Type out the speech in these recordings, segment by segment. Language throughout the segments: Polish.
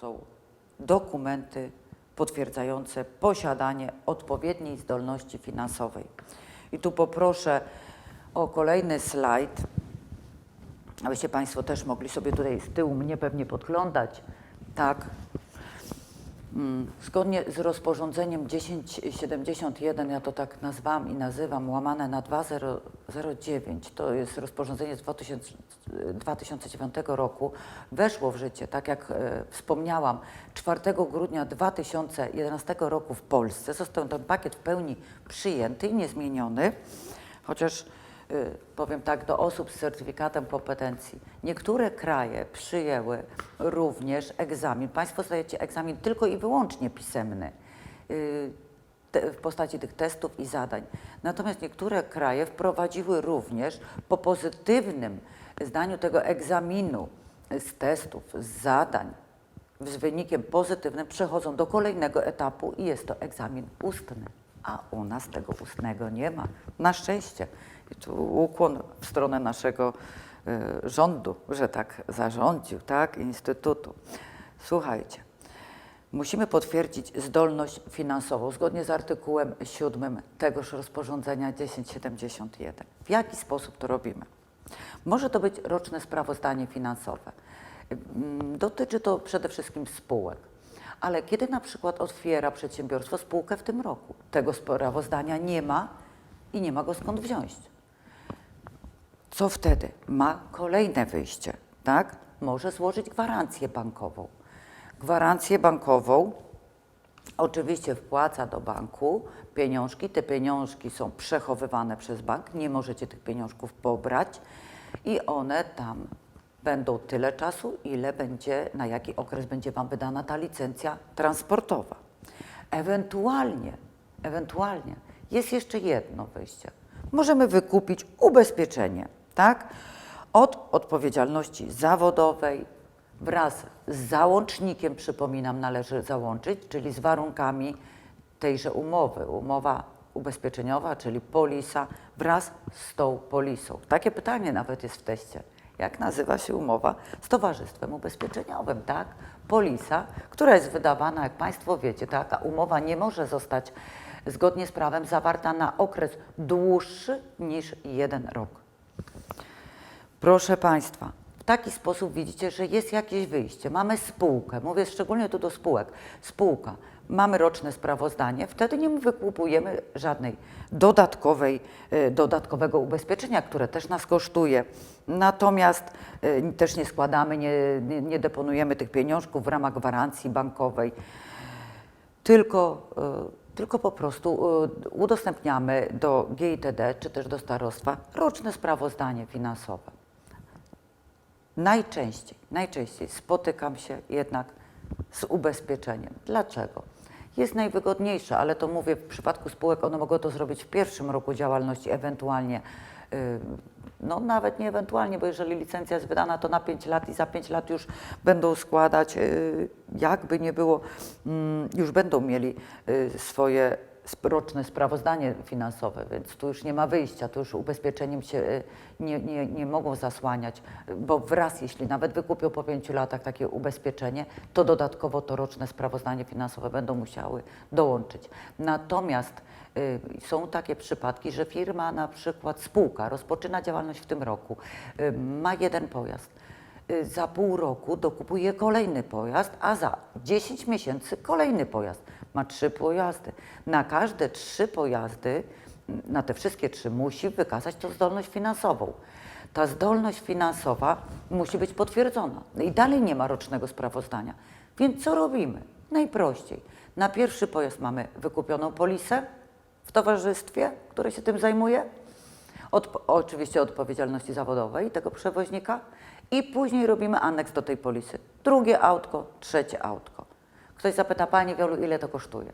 są dokumenty potwierdzające posiadanie odpowiedniej zdolności finansowej. I tu poproszę o kolejny slajd, abyście Państwo też mogli sobie tutaj z tyłu mnie pewnie podglądać. Tak. Mm, Zgodnie z rozporządzeniem 1071, ja to tak nazwałam i nazywam, łamane na 2009, to jest rozporządzenie z 2000, 2009 roku, weszło w życie, tak jak e, wspomniałam, 4 grudnia 2011 roku w Polsce. Został ten pakiet w pełni przyjęty i niezmieniony, chociaż powiem tak, do osób z certyfikatem kompetencji. Niektóre kraje przyjęły również egzamin. Państwo zdajecie egzamin tylko i wyłącznie pisemny y, w postaci tych testów i zadań. Natomiast niektóre kraje wprowadziły również po pozytywnym zdaniu tego egzaminu z testów, z zadań, z wynikiem pozytywnym przechodzą do kolejnego etapu i jest to egzamin ustny. A u nas tego ustnego nie ma. Na szczęście. I tu ukłon w stronę naszego y, rządu, że tak zarządził, tak, instytutu. Słuchajcie, musimy potwierdzić zdolność finansową zgodnie z artykułem 7 tegoż rozporządzenia 1071. W jaki sposób to robimy? Może to być roczne sprawozdanie finansowe. Dotyczy to przede wszystkim spółek. Ale kiedy na przykład otwiera przedsiębiorstwo spółkę w tym roku, tego sprawozdania nie ma i nie ma go skąd wziąć. Co wtedy? Ma kolejne wyjście, tak? Może złożyć gwarancję bankową. Gwarancję bankową Oczywiście wpłaca do banku pieniążki, te pieniążki są przechowywane przez bank, nie możecie tych pieniążków pobrać i one tam będą tyle czasu, ile będzie, na jaki okres będzie Wam wydana ta licencja transportowa. Ewentualnie, ewentualnie jest jeszcze jedno wyjście. Możemy wykupić ubezpieczenie, tak? Od odpowiedzialności zawodowej, wraz z załącznikiem, przypominam, należy załączyć, czyli z warunkami tejże umowy. Umowa ubezpieczeniowa, czyli polisa, wraz z tą polisą. Takie pytanie nawet jest w teście. Jak nazywa się umowa z towarzystwem ubezpieczeniowym, tak? Polisa, która jest wydawana, jak Państwo wiecie, taka umowa nie może zostać zgodnie z prawem zawarta na okres dłuższy niż jeden rok. Proszę Państwa, w taki sposób widzicie, że jest jakieś wyjście. Mamy spółkę, mówię szczególnie tu do spółek. Spółka, mamy roczne sprawozdanie, wtedy nie wykupujemy żadnej dodatkowej, e, dodatkowego ubezpieczenia, które też nas kosztuje. Natomiast e, też nie składamy, nie, nie, deponujemy tych pieniążków w ramach gwarancji bankowej tylko, y, tylko po prostu udostępniamy do GITD czy też do starostwa roczne sprawozdanie finansowe. Najczęściej, najczęściej spotykam się jednak z ubezpieczeniem. Dlaczego? Jest najwygodniejsze, ale to mówię w przypadku spółek, one mogą to zrobić w pierwszym roku działalności, ewentualnie, y, no nawet nie ewentualnie, bo jeżeli licencja jest wydana, to na 5 lat i za 5 lat już będą składać, y, jakby nie było, mm, już będą mieli y, swoje roczne sprawozdanie finansowe, więc tu już nie ma wyjścia, tu już ubezpieczeniem się y, nie, nie, nie mogą zasłaniać, bo wraz, jeśli nawet wykupią po pięciu latach takie ubezpieczenie, to dodatkowo to roczne sprawozdanie finansowe będą musiały dołączyć. Natomiast y, są takie przypadki, że firma, na przykład spółka, rozpoczyna działalność w tym roku, y, ma jeden pojazd, y, za pół roku dokupuje kolejny pojazd, a za 10 miesięcy kolejny pojazd. Ma trzy pojazdy. Na każde trzy pojazdy, na te wszystkie trzy, musi wykazać tą zdolność finansową. Ta zdolność finansowa musi być potwierdzona. I dalej nie ma rocznego sprawozdania. Więc co robimy? Najprościej. Na pierwszy pojazd mamy wykupioną polisę w towarzystwie, które się tym zajmuje od, oczywiście odpowiedzialności zawodowej tego przewoźnika i później robimy aneks do tej polisy. Drugie autko, trzecie autko. Ktoś zapyta Pani Wiolu, ile to kosztuje?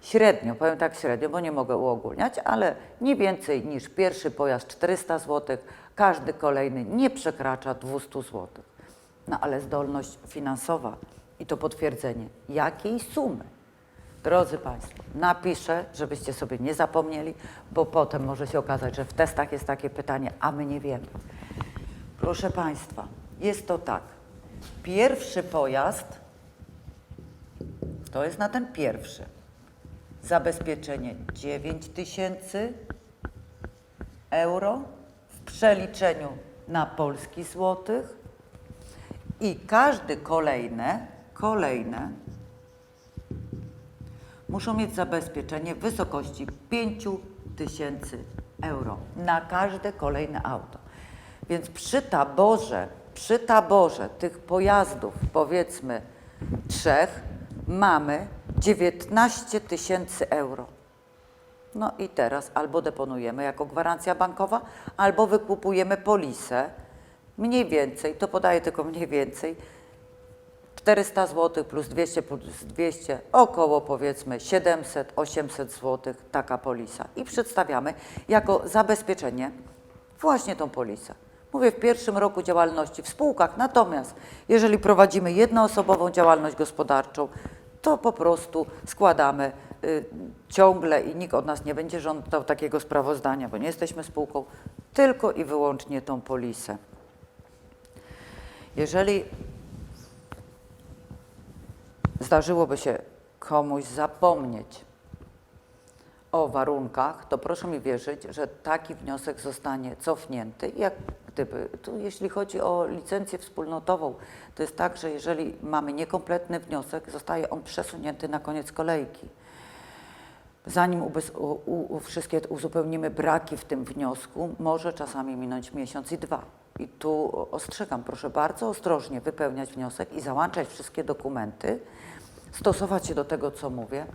Średnio, powiem tak średnio, bo nie mogę uogólniać, ale nie więcej niż pierwszy pojazd 400 zł, każdy kolejny nie przekracza 200 zł. No ale zdolność finansowa i to potwierdzenie jakiej sumy Drodzy Państwo, napiszę, żebyście sobie nie zapomnieli, bo potem może się okazać, że w testach jest takie pytanie, a my nie wiemy. Proszę Państwa, jest to tak. Pierwszy pojazd To jest na ten pierwszy. Zabezpieczenie 9 tysięcy euro w przeliczeniu na polski złotych i każdy kolejne, kolejne muszą mieć zabezpieczenie w wysokości 5 tysięcy euro na każde kolejne auto. Więc przy taborze, przy taborze tych pojazdów, powiedzmy trzech, mamy 19 tysięcy euro. No i teraz albo deponujemy jako gwarancja bankowa, albo wykupujemy polisę. Mniej więcej, to podaję tylko mniej więcej, 400 zł plus 200 plus 200, około powiedzmy 700-800 zł taka polisa. I przedstawiamy jako zabezpieczenie właśnie tą polisę. Mówię w pierwszym roku działalności w spółkach, natomiast jeżeli prowadzimy jednoosobową działalność gospodarczą, to po prostu składamy y, ciągle i nikt od nas nie będzie żądał takiego sprawozdania, bo nie jesteśmy spółką, tylko i wyłącznie tą polisę. Jeżeli zdarzyłoby się komuś zapomnieć o warunkach, to proszę mi wierzyć, że taki wniosek zostanie cofnięty. Jak gdyby, tu jeśli chodzi o licencję wspólnotową, to jest tak, że jeżeli mamy niekompletny wniosek, zostaje on przesunięty na koniec kolejki. Zanim wszystkie uzupełnimy braki w tym wniosku, może czasami minąć miesiąc i dwa. I tu ostrzegam, proszę bardzo ostrożnie wypełniać wniosek i załączać wszystkie dokumenty, stosować się do tego, co mówię,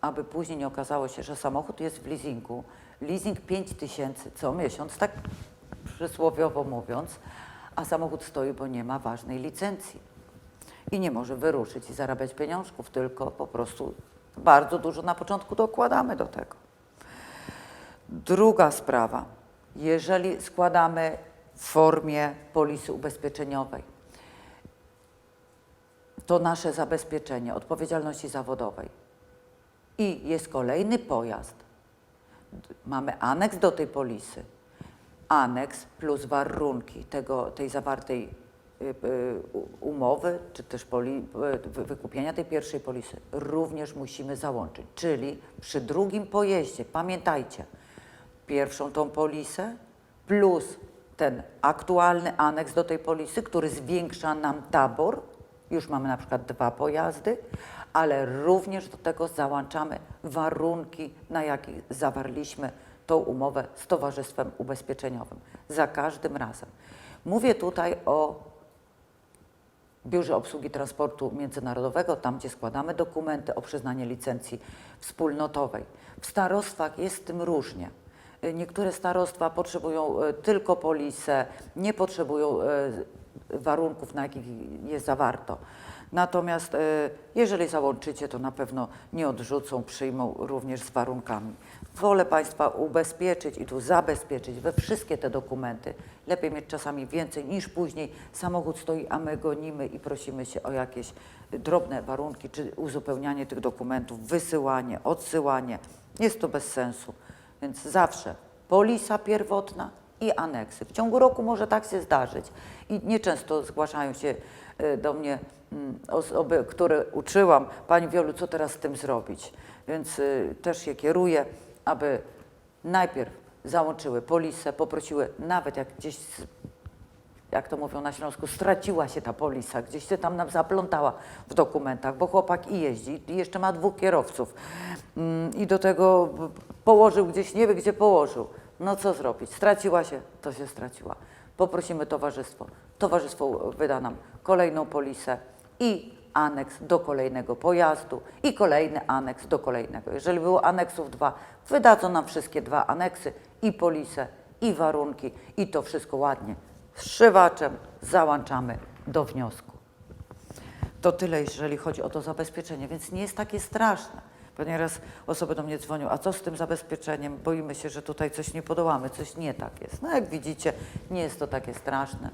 aby później nie okazało się, że samochód jest w leasingu, leasing 5 tysięcy co miesiąc, tak przysłowiowo mówiąc, a samochód stoi, bo nie ma ważnej licencji. I nie może wyruszyć i zarabiać pieniążków, tylko po prostu bardzo dużo na początku dokładamy do tego. Druga sprawa, jeżeli składamy w formie polisy ubezpieczeniowej, to nasze zabezpieczenie odpowiedzialności zawodowej. I jest kolejny pojazd, mamy aneks do tej polisy, aneks plus warunki tego, tej zawartej y, y, umowy, czy też poli, y, wy- wykupienia tej pierwszej polisy również musimy załączyć. Czyli przy drugim pojeździe, pamiętajcie, pierwszą tą polisę plus ten aktualny aneks do tej polisy, który zwiększa nam tabor, już mamy na przykład dwa pojazdy, ale również do tego załączamy warunki, na jakich zawarliśmy tą umowę z Towarzystwem Ubezpieczeniowym. Za każdym razem. Mówię tutaj o Biurze Obsługi Transportu Międzynarodowego, tam gdzie składamy dokumenty o przyznanie licencji wspólnotowej. W starostwach jest z tym różnie. Y, Niektóre starostwa potrzebują y, tylko polisę, nie potrzebują y, warunków, na jakich jest zawarto. Natomiast y, jeżeli załączycie, to na pewno nie odrzucą, przyjmą również z warunkami. Wolę Państwa ubezpieczyć i tu zabezpieczyć we wszystkie te dokumenty. Lepiej mieć czasami więcej niż później samochód stoi, a my gonimy i prosimy się o jakieś drobne warunki, czy uzupełnianie tych dokumentów, wysyłanie, odsyłanie. Jest to bez sensu. Więc zawsze polisa pierwotna i aneksy. W ciągu roku może tak się zdarzyć i nieczęsto zgłaszają się y, do mnie mm, osoby, które uczyłam, Pani Wiolu, co teraz z tym zrobić? Więc y, też się kieruję, aby najpierw załączyły polisę, poprosiły, nawet jak gdzieś, jak to mówią na Śląsku, straciła się ta polisa, gdzieś się tam nam zaplątała w dokumentach, bo chłopak i jeździ, i jeszcze ma dwóch kierowców Mm, i do tego b- położył gdzieś, nie wie gdzie położył. No co zrobić? Straciła się, to się straciła. Poprosimy towarzystwo. Towarzystwo wyda nam kolejną polisę i aneks do kolejnego pojazdu i kolejny aneks do kolejnego. Jeżeli było aneksów dwa, wydadzą nam wszystkie dwa aneksy i polisę i warunki i to wszystko ładnie zszywaczem załączamy do wniosku. To tyle, jeżeli chodzi o to zabezpieczenie, więc nie jest takie straszne. Bo nieraz osoby do mnie dzwonią, a co z tym zabezpieczeniem? Boimy się, że tutaj coś nie podołamy, coś nie tak jest. No jak widzicie, nie jest to takie straszne.